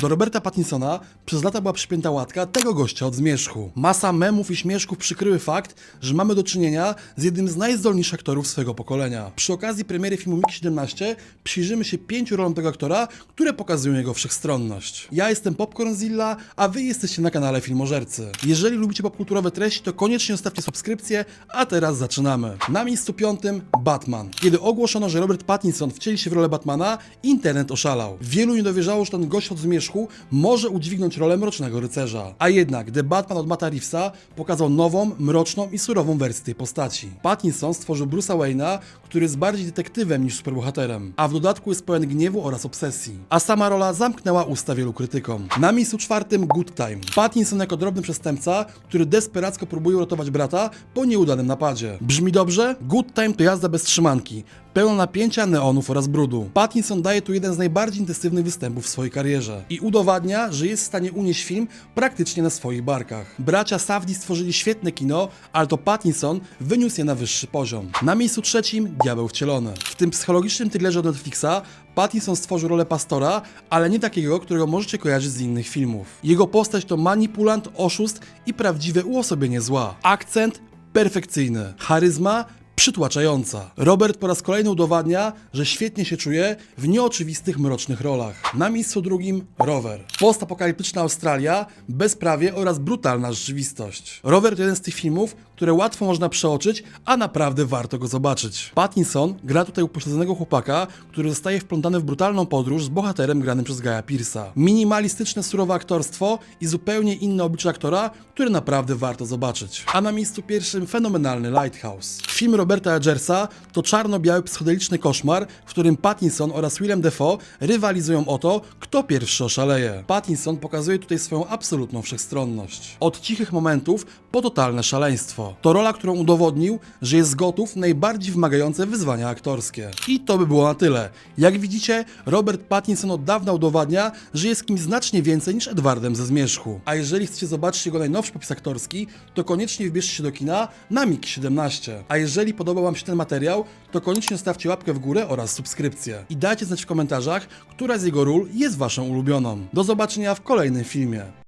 Do Roberta Pattinsona przez lata była przypięta łatka tego gościa od zmierzchu. Masa memów i śmieszków przykryły fakt, że mamy do czynienia z jednym z najzdolniejszych aktorów swojego pokolenia. Przy okazji premiery filmu Miki 17 przyjrzymy się pięciu rolom tego aktora, które pokazują jego wszechstronność. Ja jestem Popcornzilla, a wy jesteście na kanale Filmożercy. Jeżeli lubicie popkulturowe treści, to koniecznie zostawcie subskrypcję, a teraz zaczynamy. Na miejscu piątym Batman. Kiedy ogłoszono, że Robert Pattinson wcieli się w rolę Batmana, internet oszalał. Wielu nie dowierzało, że ten gość od zmierzchu może udźwignąć rolę Mrocznego Rycerza. A jednak The Batman od Matta Reevesa pokazał nową, mroczną i surową wersję tej postaci. Pattinson stworzył Bruce'a Wayne'a, który jest bardziej detektywem niż superbohaterem, a w dodatku jest pełen gniewu oraz obsesji. A sama rola zamknęła usta wielu krytykom. Na miejscu czwartym Good Time. Pattinson jako drobny przestępca, który desperacko próbuje uratować brata po nieudanym napadzie. Brzmi dobrze? Good Time to jazda bez trzymanki, pełna napięcia, neonów oraz brudu. Pattinson daje tu jeden z najbardziej intensywnych występów w swojej karierze i udowadnia, że jest w stanie unieść film praktycznie na swoich barkach. Bracia Safdie stworzyli świetne kino, ale to Pattinson wyniósł je na wyższy poziom. Na miejscu trzecim Diabeł wcielony. W tym psychologicznym thrillerze od Netflixa Pattinson stworzył rolę pastora, ale nie takiego, którego możecie kojarzyć z innych filmów. Jego postać to manipulant, oszust i prawdziwe uosobienie zła. Akcent perfekcyjny, charyzma przytłaczająca. Robert po raz kolejny udowadnia, że świetnie się czuje w nieoczywistych, mrocznych rolach. Na miejscu drugim Rower. Postapokaliptyczna Australia, bezprawie oraz brutalna rzeczywistość. Rower to jeden z tych filmów, które łatwo można przeoczyć, a naprawdę warto go zobaczyć. Pattinson gra tutaj upośledzonego chłopaka, który zostaje wplątany w brutalną podróż z bohaterem granym przez Gaia Pearsa. Minimalistyczne, surowe aktorstwo i zupełnie inne oblicze aktora, które naprawdę warto zobaczyć. A na miejscu pierwszym fenomenalny Lighthouse. Film Roberta Edgersa to czarno-biały psychodeliczny koszmar, w którym Pattinson oraz Willem Dafoe rywalizują o to, kto pierwszy oszaleje. Pattinson pokazuje tutaj swoją absolutną wszechstronność. Od cichych momentów po totalne szaleństwo. To rola, którą udowodnił, że jest gotów na najbardziej wymagające wyzwania aktorskie. I to by było na tyle. Jak widzicie, Robert Pattinson od dawna udowadnia, że jest kimś znacznie więcej niż Edwardem ze Zmierzchu. A jeżeli chcecie zobaczyć jego najnowszy popis aktorski, to koniecznie wybierzcie się do kina na Mik 17. A jeżeli podobał Wam się ten materiał, to koniecznie stawcie łapkę w górę oraz subskrypcję. I dajcie znać w komentarzach, która z jego ról jest Waszą ulubioną. Do zobaczenia w kolejnym filmie.